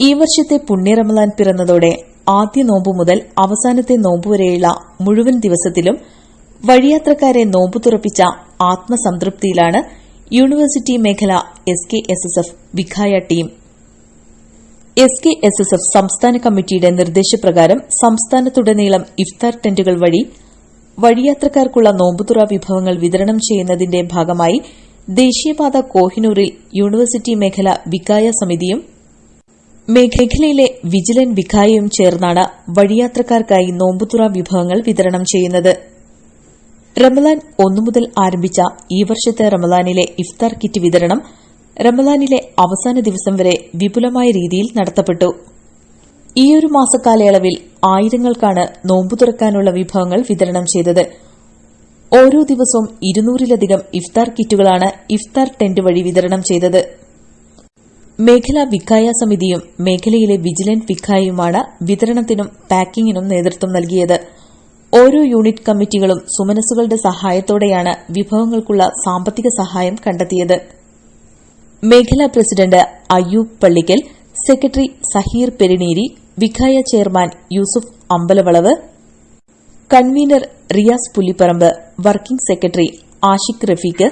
ഈ വർഷത്തെ പുണ്യറമലാൻ പിറന്നതോടെ ആദ്യ നോമ്പു മുതൽ അവസാനത്തെ നോമ്പ് വരെയുള്ള മുഴുവൻ ദിവസത്തിലും വഴിയാത്രക്കാരെ നോമ്പ് തുറപ്പിച്ച ആത്മസംതൃപ്തിയിലാണ് യൂണിവേഴ്സിറ്റി മേഖല S K S S F Vikhaya team. S K S S F സംസ്ഥാന കമ്മിറ്റിയുടെ നിർദ്ദേശപ്രകാരം സംസ്ഥാനത്തുടനീളം ഇഫ്താർ ടെന്റുകൾ വഴി വഴിയാത്രക്കാർക്കുള്ള നോമ്പുതുറ വിഭവങ്ങൾ വിതരണം ചെയ്യുന്നതിന്റെ ഭാഗമായി ദേശീയപാത കോഹിനൂരിൽ യൂണിവേഴ്സിറ്റി മേഖല വികായ സമിതിയും മേഖലയിലെ വിജിലൻ വിഖായയും ചേർന്നാണ് വഴിയാത്രക്കാർക്കായി നോമ്പുതുറ വിഭവങ്ങൾ വിതരണം ചെയ്യുന്നത്. റമലാൻ ഒന്നു മുതൽ ആരംഭിച്ച ഈ വർഷത്തെ റമലാനിലെ ഇഫ്താർ കിറ്റ് വിതരണം റമലാനിലെ അവസാന ദിവസം വരെ വിപുലമായ രീതിയിൽ നടത്തപ്പെട്ടു. ഈയൊരു മാസക്കാലയളവിൽ ആയിരങ്ങൾക്കാണ് നോമ്പു തുറക്കാനുള്ള വിഭവങ്ങൾ വിതരണം ചെയ്തത്. ഓരോ ദിവസവും ഇരുന്നൂറിലധികം ഇഫ്താർ കിറ്റുകളാണ് ഇഫ്താർ ടെന്റ് വഴി വിതരണം ചെയ്തത്. മേഖലാ വിക്കായ സമിതിയും മേഖലയിലെ വിജിലന്റ് വിക്കായയുമാണ് വിതരണത്തിനും പാക്കിംഗിനും നേതൃത്വം നൽകിയത്. ഓരോ യൂണിറ്റ് കമ്മിറ്റികളും സുമനസുകളുടെ സഹായത്തോടെയാണ് വിഭവങ്ങൾക്കുള്ള സാമ്പത്തിക സഹായം കണ്ടെത്തിയത്. മേഖലാ president Ayyub Pallikkal secretary Saheer Perineeri Vikhaya chairman Yusuf Ambalavalavu convener Riyas Pullipparambu working secretary Ashiq Rafeeq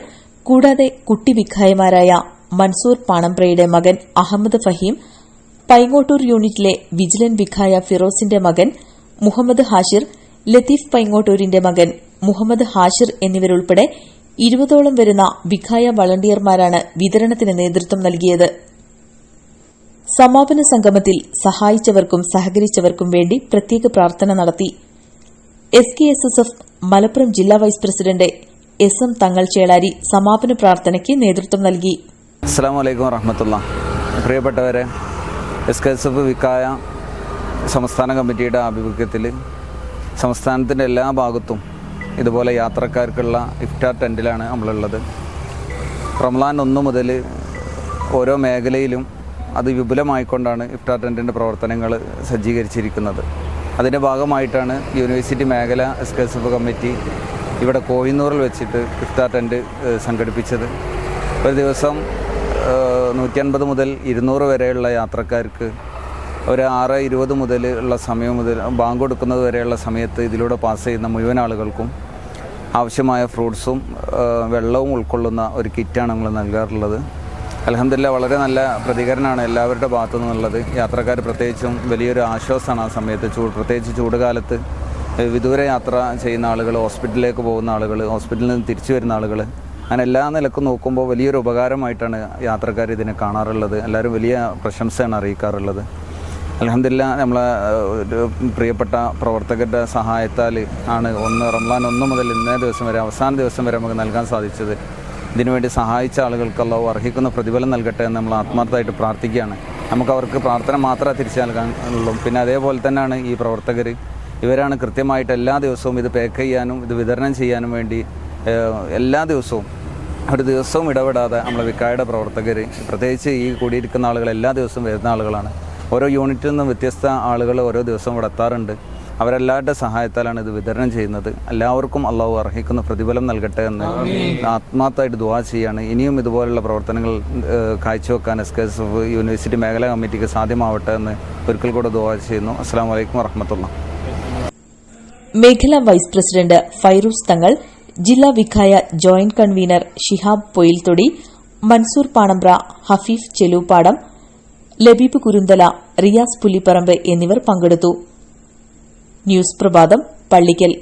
കൂടാതെ കുട്ടി വിഖായമാരായ മൻസൂർ പാണമ്പ്രയുടെ മകൻ അഹമ്മദ് ഫഹീം പൈങ്ങോട്ടൂർ യൂണിറ്റിലെ വിജിലൻ വിഖായ ഫിറോസിന്റെ മകൻ മുഹമ്മദ് ഹാഷിർ ലത്തീഫ് പൈങ്ങോട്ടൂരിന്റെ മകൻ മുഹമ്മദ് ഹാഷിർ എന്നിവരുൾപ്പെടെ ഇരുപതോളം വരുന്ന വിഖായ വളണ്ടിയർമാരാണ് വിതരണത്തിന് നേതൃത്വം നൽകിയത്. സമാപന സംഗമത്തിൽ സഹായിച്ചവർക്കും സഹകരിച്ചവർക്കും വേണ്ടി പ്രത്യേക പ്രാർത്ഥന നടത്തി. S K S S F Malappuram ജില്ലാ വൈസ് പ്രസിഡന്റ് എസ് എം തങ്ങൾ ചേളാരി സമാപന പ്രാർത്ഥനയ്ക്ക് നേതൃത്വം നൽകി. അസ്സാം വലൈക്കും വറഹമത്തുള്ള. പ്രിയപ്പെട്ടവരെ S K S F Vikhaya സംസ്ഥാന കമ്മിറ്റിയുടെ ആഭിമുഖ്യത്തിൽ സംസ്ഥാനത്തിന്റെ എല്ലാ ഭാഗത്തും ഇതുപോലെ യാത്രക്കാർക്കുള്ള ഇഫ്റ്റാർ ടെന്റിലാണ് നമ്മളുള്ളത്. റംലാൻ ഒന്ന് മുതൽ ഓരോ മേഖലയിലും അത് വിപുലമായിക്കൊണ്ടാണ് ഇഫ്റ്റാർ ടെന്റിന്റെ പ്രവർത്തനങ്ങൾ സജ്ജീകരിച്ചിരിക്കുന്നത്. അതിന്റെ ഭാഗമായിട്ടാണ് യൂണിവേഴ്സിറ്റി മേഖല S K S F committee ഇവിടെ കോഹിന്നൂറിൽ വെച്ചിട്ട് ഇഫ്താർ ടെന്റ് സംഘടിപ്പിച്ചത്. ഒരു ദിവസം നൂറ്റി അൻപത് മുതൽ ഇരുന്നൂറ് വരെയുള്ള യാത്രക്കാർക്ക് ഒരു ആറ് ഇരുപത് മുതൽ ഉള്ള സമയം മുതൽ ബാങ്ക് കൊടുക്കുന്നത് വരെയുള്ള സമയത്ത് ഇതിലൂടെ പാസ് ചെയ്യുന്ന മുഴുവൻ ആളുകൾക്കും ആവശ്യമായ ഫ്രൂട്ട്സും വെള്ളവും ഉൾക്കൊള്ളുന്ന ഒരു കിറ്റാണ് നമ്മൾ നൽകാറുള്ളത്. അലഹമില്ല വളരെ നല്ല പ്രതികരണമാണ് എല്ലാവരുടെ ഭാഗത്തു നിന്നുള്ളത് യാത്രക്കാർ പ്രത്യേകിച്ചും വലിയൊരു ആശ്വാസമാണ് ആ സമയത്ത് ചൂട് പ്രത്യേകിച്ച് ചൂട് കാലത്ത് വിദൂര യാത്ര ചെയ്യുന്ന ആളുകൾ ഹോസ്പിറ്റലിലേക്ക് പോകുന്ന ആളുകൾ ഹോസ്പിറ്റലിൽ നിന്ന് തിരിച്ചു വരുന്ന ആളുകൾ അങ്ങനെ എല്ലാ നിലക്കും നോക്കുമ്പോൾ വലിയൊരു ഉപകാരമായിട്ടാണ് യാത്രക്കാർ ഇതിനെ കാണാറുള്ളത്. എല്ലാവരും വലിയ പ്രശംസയാണ് അറിയിക്കാറുള്ളത്. അലഹമില്ല നമ്മളെ ഒരു പ്രിയപ്പെട്ട പ്രവർത്തകരുടെ സഹായത്താൽ ആണ് ഒന്ന് റംലാൻ ഒന്ന് മുതൽ ഇന്നേ ദിവസം വരെ അവസാന ദിവസം വരെ നമുക്ക് നൽകാൻ സാധിച്ചത്. ഇതിനുവേണ്ടി സഹായിച്ച ആളുകൾക്ക് അല്ലാഹു അർഹിക്കുന്ന പ്രതിഫലം നൽകട്ടെ എന്ന് നമ്മൾ ആത്മാർത്ഥമായിട്ട് പ്രാർത്ഥിക്കുകയാണ്. നമുക്ക് അവർക്ക് പ്രാർത്ഥന മാത്രമേ തിരിച്ചു നൽകാനുള്ളൂ. പിന്നെ അതേപോലെ തന്നെയാണ് ഈ പ്രവർത്തകർ ഇവരാണ് കൃത്യമായിട്ട് എല്ലാ ദിവസവും ഇത് പാക്ക് ചെയ്യാനും ഇത് വിതരണം ചെയ്യാനും വേണ്ടി എല്ലാ ദിവസവും ഒരു ദിവസവും ഇടപെടാതെ നമ്മളെ വിക്കായുടെ പ്രവർത്തകർ പ്രത്യേകിച്ച് ഈ കൂടിയിരിക്കുന്ന ആളുകൾ എല്ലാ ദിവസവും വരുന്ന ആളുകളാണ്. ഓരോ യൂണിറ്റിൽ നിന്നും വ്യത്യസ്ത ആളുകൾ ഓരോ ദിവസവും ഇവിടെ എത്താറുണ്ട്. അവരെല്ലാവരുടെ സഹായത്താലാണ് ഇത് വിതരണം ചെയ്യുന്നത്. എല്ലാവർക്കും അള്ളാഹു അർഹിക്കുന്ന പ്രതിഫലം നൽകട്ടെ എന്ന് ആത്മാർത്ഥമായിട്ട് ദുവാ ചെയ്യാണ്. ഇനിയും ഇതുപോലുള്ള പ്രവർത്തനങ്ങൾ കാഴ്ചവെക്കാൻ S K S F university മേഖലാ കമ്മിറ്റിക്ക് സാധ്യമാവട്ടെ എന്ന് ഒരിക്കൽ കൂടെ ദുവാ ചെയ്യുന്നു. അസ്സാം വലൈക്കും വറഹമത്തുള്ള മേഖലാ വൈസ് പ്രസിഡന്റ് ഫൈറൂസ് തങ്ങൾ ജില്ലാ വിഖായ ജോയിന്റ് കൺവീനർ ഷിഹാബ് പൊയിൽത്തൊടി മൻസൂർ പാണമ്പ്ര ഹഫീഫ് ചെലൂപ്പാടം ലബീബ് കുരുന്തല റിയാസ് പുലിപ്പറമ്പ് എന്നിവർ പങ്കെടുത്തു. ന്യൂസ് പ്രഭാതം പള്ളിക്കൽ.